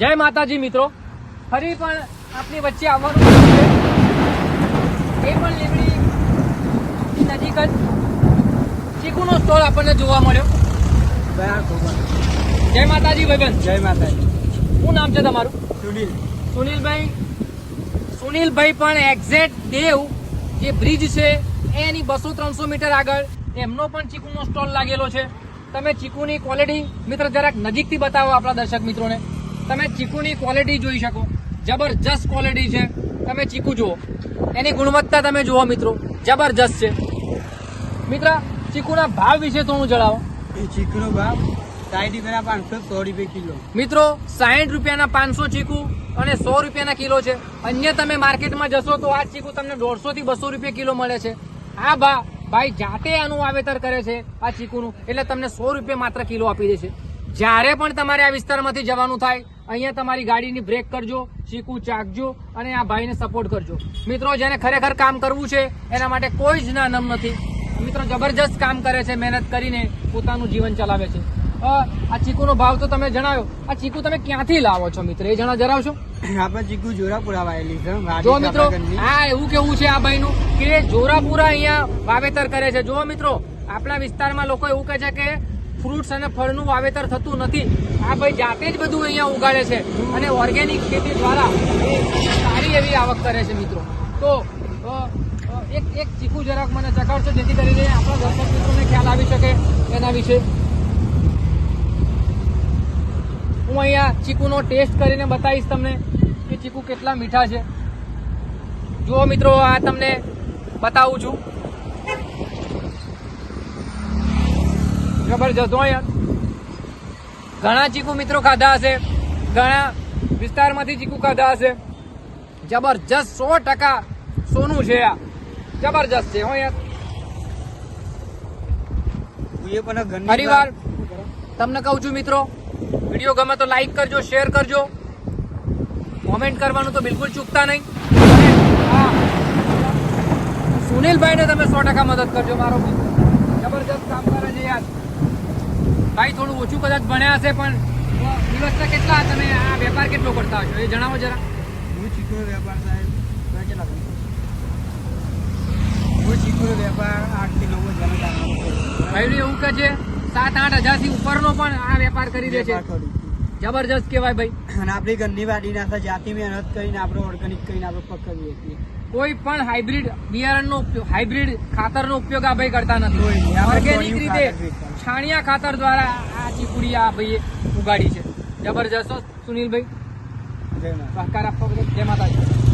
જય માતાજી મિત્રો. ફરી પણ આપની વચ્ચે આવવાનું છે. એ પણ લીમડી નજીક જ ચીકુનો સ્ટોલ આપણને જોવા મળ્યો. જય માતાજી ભાઈબંધ જય માતાજી. શું નામ છે તમારું? સુનિલ. સુનિલભાઈ. સુનિલભાઈ પણ એક્ઝેક્ટ દેવ જે બ્રિજ છે એની બસો ત્રણસો મીટર આગળ એમનો પણ ચીકુનો સ્ટોલ લાગેલો છે. તમે ચીકુની ક્વોલિટી મિત્ર જરાક નજીકથી બતાવો આપણા દર્શક મિત્રોને. તમે ચીકુની ક્વોલિટી જોઈ શકો. જબરજસ્ત ક્વોલિટી છે. તમે ચીકુ જુઓ. એની ગુણવત્તા તમે જુઓ મિત્રો. જબરજસ્ત છે. મિત્ર ચીકુના ભાવ વિશે થોડું જણાવો. એ ચીકનો ભાવ સાઠ રૂપિયાના પાંચસો સો રૂપિયા કિલો. મિત્રો સાહીઠ રૂપિયાના પાંચસો ચીકુ અને સો રૂપિયાના કિલો છે. અન્ય તમે માર્કેટમાં જશો તો આ ચીકુ તમને દોઢસો થી બસો રૂપિયા કિલો મળે છે. આ ભા ભાઈ જાતે આનું વાવેતર કરે છે આ ચીકુનું. એટલે તમને સો રૂપિયા માત્ર કિલો આપી દે છે. જ્યારે પણ તમારે આ વિસ્તારમાંથી જવાનું થાય અહીંયા તમારી ગાડીની બ્રેક કરજો ચીકુ ચાકજો અને આ ભાઈને સપોર્ટ કરજો. મિત્રો જેને ખરેખર કામ કરવું છે એના માટે કોઈ જ ના નમ નથી. મિત્રો જબરજસ્ત કામ કરે છે મહેનત કરીને પોતાનું જીવન ચલાવે છે. આ ચીકુનો ભાવ તો તમે જણાવ્યો આ ચીકુ તમે ક્યાંથી લાવો છો મિત્ર? એ જણા જણાવશો? આપણે ચીકુ જોરાપુરા વાયેલી છે જો મિત્રો હા એવું કેવું છે આ ભાઈનું? કે જોરાપુરા અહીંયા વાવેતર કરે છે. જો મિત્રો આપણા વિસ્તારમાં લોકો એવું કહે છે કે ફ્રૂટ્સ અને ફળનું વાવેતર થતું નથી. આ ભાઈ જાતે જ બધું અહીંયા ઉગાડે છે અને ઓર્ગેનિક ખેતી દ્વારા સારી એવી આવક કરે છે મિત્રો. તો એક એક ચીકુ જરાક મને ચકાડશો જેથી કરીને આપણા દર્શક મિત્રોને ખ્યાલ આવી શકે એના વિશે. હું અહીંયા ચીકુનો ટેસ્ટ કરીને બતાવીશ તમને કે ચીકુ કેટલા મીઠા છે. જુઓ મિત્રો, આ તમને બતાવું છું. જબરજસ્ત હો યાર. ઘણા ચીકુ મિત્રો ખાધા હશે ઘણા વિસ્તારમાંથી ચીકુ ખાધા હશે. જબરજસ્ત સો ટકા સોનું છે આ. જબરજસ્ત છે હો યાર. ફરી વાર તમને કહું છું મિત્રો વીડિયો ગમે તો લાઈક કરજો શેર કરજો. કોમેન્ટ કરવાનું તો બિલકુલ ચૂકતા નહીં. હા, સુનિલભાઈને તમે સો ટકા મદદ કરજો મારો મિત્ર. જબરજસ્ત કામ કરે છે યાર. ભાઈ થોડું ઓછું કદાચ ભણ્યા હશે પણ દિવસના કેટલા તમે આ વેપાર કેટલો કરતા હશો? એ જણાવો જરા. હું ચીકુનો વેપાર સાહેબ. કેટલા? હું વેપાર આઠથી નવ હજાર ભાઈ એવું કે છે સાત આઠ હજારથી ઉપરનો પણ આ વેપાર કરી દે છે. જબરજસ્ત કહેવાય ભાઈ. અને આપણી ઘરની વાડી ના જાતિ મહેનત કરીને આપણે ઓર્ગેનિક કરીને આપણે પકડીએ છીએ. કોઈ પણ હાઇબ્રિડ બિયારણનો ઉપયોગ હાઇબ્રિડ ખાતરનો ઉપયોગ આ ભાઈ કરતા નથી. ઓર્ગેનિક રીતે છાણિયા ખાતર દ્વારા આ ચીકુડી આ ભાઈએ ઉગાડી છે. જબરજસ્ત સુનિલભાઈ. જય માતા સહકાર આપવા બદલ જય માતાજી.